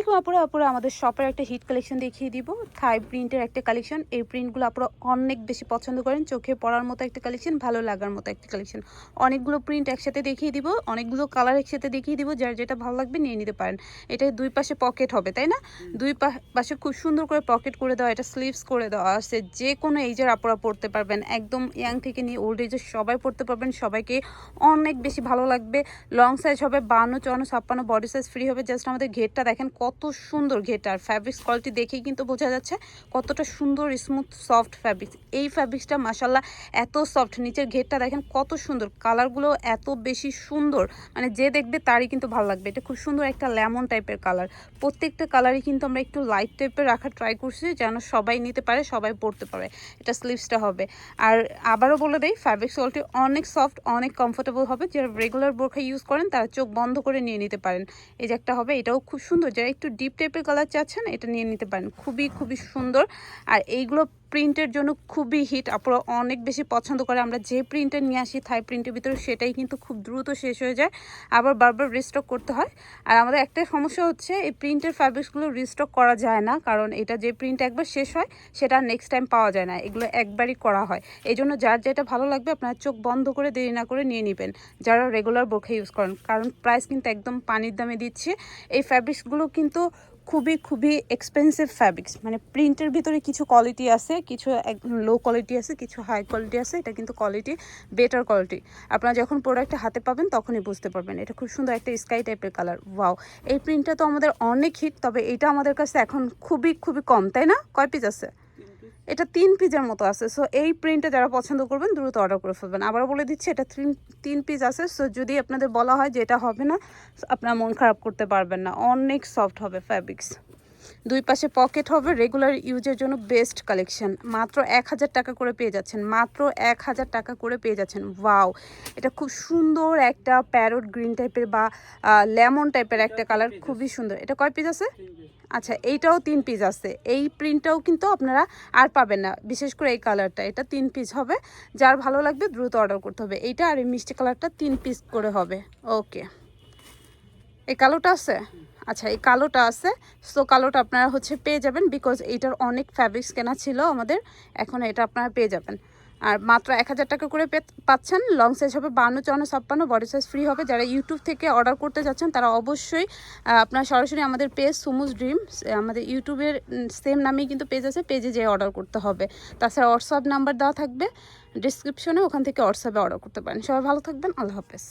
আলাইকুম আপুরা আপুরা আমাদের শপের একটা হিট কালেকশন দেখিয়ে দিব। থাই প্রিন্টের একটা কালেকশন এই প্রিন্টগুলো আপুরা অনেক বেশি পছন্দ করেন। চোখে পড়ার মতো একটা কালেকশন ভালো লাগার মতো একটা কালেকশন অনেকগুলো প্রিন্ট একসাথে দেখিয়ে দিব অনেকগুলো কালার একসাথে দেখিয়ে দিব যার যেটা ভালো লাগবে নিয়ে নিতে পারেন। এটা দুই পাশে পকেট হবে তাই না? দুই পাশে খুব সুন্দর করে পকেট করে দেওয়া এটা স্লিভস করে দেওয়া আছে। যে কোনো এইজের আপুরা পড়তে পারবেন। একদম ইয়াং থেকে নিয়ে ওল্ড এজের সবাই পড়তে পারবেন। সবাইকে অনেক বেশি ভালো লাগবে। লং সাইজ হবে বান্ন চুয়ান্ন ছাপ্পান্ন বডি সাইজ ফ্রি হবে। জাস্ট আমাদের ঘেরটা দেখেন কত সুন্দর ঘেরটা আর ফ্যাব্রিক্স কোয়ালিটি দেখেই কিন্তু বোঝা যাচ্ছে কতটা সুন্দর স্মুথ সফট ফ্যাব্রিক্স এই ফ্যাব্রিক্সটা মাসাল্লাহ এত সফট নিচের ঘেরটা দেখেন কত সুন্দর কালারগুলো এত বেশি সুন্দর মানে যে দেখবে তারই কিন্তু ভালো লাগবে। এটা খুব সুন্দর একটা লেমন টাইপের কালার প্রত্যেকটা কালারই কিন্তু আমরা একটু লাইট টাইপের রাখার ট্রাই করছি যেন সবাই নিতে পারে, সবাই পড়তে পারে। এটা স্লিভসটা হবে। আর আবারও বলে দেয় ফ্যাব্রিক্স কোয়ালিটি অনেক সফট অনেক কমফোর্টেবল হবে। যারা রেগুলার বোরখা ইউজ করেন তারা চোখ বন্ধ করে নিয়ে নিতে পারেন। এই যে একটা হবে, এটাও খুব সুন্দর। যারা একটু ডিপ টাইপের কালার চাচ্ছেন এটা নিয়ে নিতে পারেন। খুবই খুবই সুন্দর। আর এইগুলো প্রিন্টের জন্য খুবই হিট আপনারা অনেক বেশি পছন্দ করে। আমরা যে প্রিন্টের নিয়ে আসি থাই প্রিন্টের ভিতরে সেটাই কিন্তু খুব দ্রুত শেষ হয়ে যায়, আবার বারবার রিস্টক করতে হয়। আর আমাদের একটা সমস্যা হচ্ছে, এই প্রিন্টের ফ্যাব্রিক্সগুলো রিস্টক করা যায় না, কারণ এটা যে প্রিন্ট একবার শেষ হয়, সেটা নেক্সট টাইম পাওয়া যায় না, এগুলো একবারই করা হয়। এই জন্য যার যেটা ভালো লাগবে, আপনার চোখ বন্ধ করে দেরি না করে নিয়ে নেবেন, যারা রেগুলার বোরখা ইউজ করেন। কারণ প্রাইস কিন্তু একদম পানির দামে দিচ্ছে। এই ফ্যাব্রিক্সগুলো কিন্তু খুবই খুবই এক্সপেন্সিভ ফ্যাব্রিক্স মানে প্রিন্টের ভিতরে কিছু কোয়ালিটি আছে, কিছু লো কোয়ালিটি আছে, কিছু হাই কোয়ালিটি আছে, এটা কিন্তু কোয়ালিটি বেটার কোয়ালিটি আপনারা যখন প্রোডাক্টটা হাতে পাবেন, তখনই বুঝতে পারবেন। এটা খুব সুন্দর একটা স্কাই টাইপের কালার ওয়াও এই প্রিন্টটা তো আমাদের অনেক হিট তবে এটা আমাদের কাছে এখন খুবই খুবই কম, তাই না? কয় পিস আছে? এটা তিন পিজের মতো আছে সো এই প্রিন্টটা যারা পছন্দ করবেন দ্রুত অর্ডার করে ফেলবেন। আবার বলে দিচ্ছি, এটা তিন পিস আছে সো যদি আপনাদের বলা হয় যে এটা হবে না, আপনার মন খারাপ করতে পারবেন না। অনেক সফট হবে ফ্যাব্রিক্স দুই পাশে পকেট হবে রেগুলার ইউজের জন্য বেস্ট কালেকশন। মাত্র এক হাজার টাকা করে পেয়ে যাচ্ছেন মাত্র এক হাজার টাকা করে পেয়ে যাচ্ছেন। ওয়াও! এটা খুব সুন্দর একটা প্যারট গ্রিন টাইপের বা লেমন টাইপের একটা কালার খুবই সুন্দর। এটা কয় পিস আছে? আচ্ছা এইটাও তিন পিস আছে। এই প্রিন্টটাও কিন্তু আপনারা আর পাবেন না। বিশেষ করে এই কালারটা। এটা তিন পিস হবে। যার ভালো লাগবে দ্রুত অর্ডার করতে হবে। এইটা আর এই মিষ্টি কালারটা তিন পিস করে হবে। ওকে। এই কালোটা আছে? আচ্ছা এই কালোটা আছে। সো কালোটা আপনারা হচ্ছে পেয়ে যাবেন বিকজ এইটার অনেক ফ্যাব্রিক্স কেনা ছিল আমাদের। এখন এটা আপনারা পেয়ে যাবেন। আর মাত্র এক হাজার টাকা করে পাচ্ছেন। লং সাইজ হবে বান্ন, চুয়ান্ন, ছাপ্পান্ন বডি সাইজ ফ্রি হবে। যারা ইউটিউব থেকে অর্ডার করতে যাচ্ছেন, তারা অবশ্যই আপনারা সরাসরি আমাদের পেজ সুমুজ ড্রিম আমাদের ইউটিউবের সেম নামেই কিন্তু পেজ আছে। পেজে যেয়ে অর্ডার করতে হবে। তাছাড়া হোয়াটসঅ্যাপ নাম্বার দেওয়া থাকবে। ডিসক্রিপশনে ওখান থেকে হোয়াটসঅ্যাপে অর্ডার করতে পারেন। সবাই ভালো থাকবেন। আল্লাহ হাফেজ।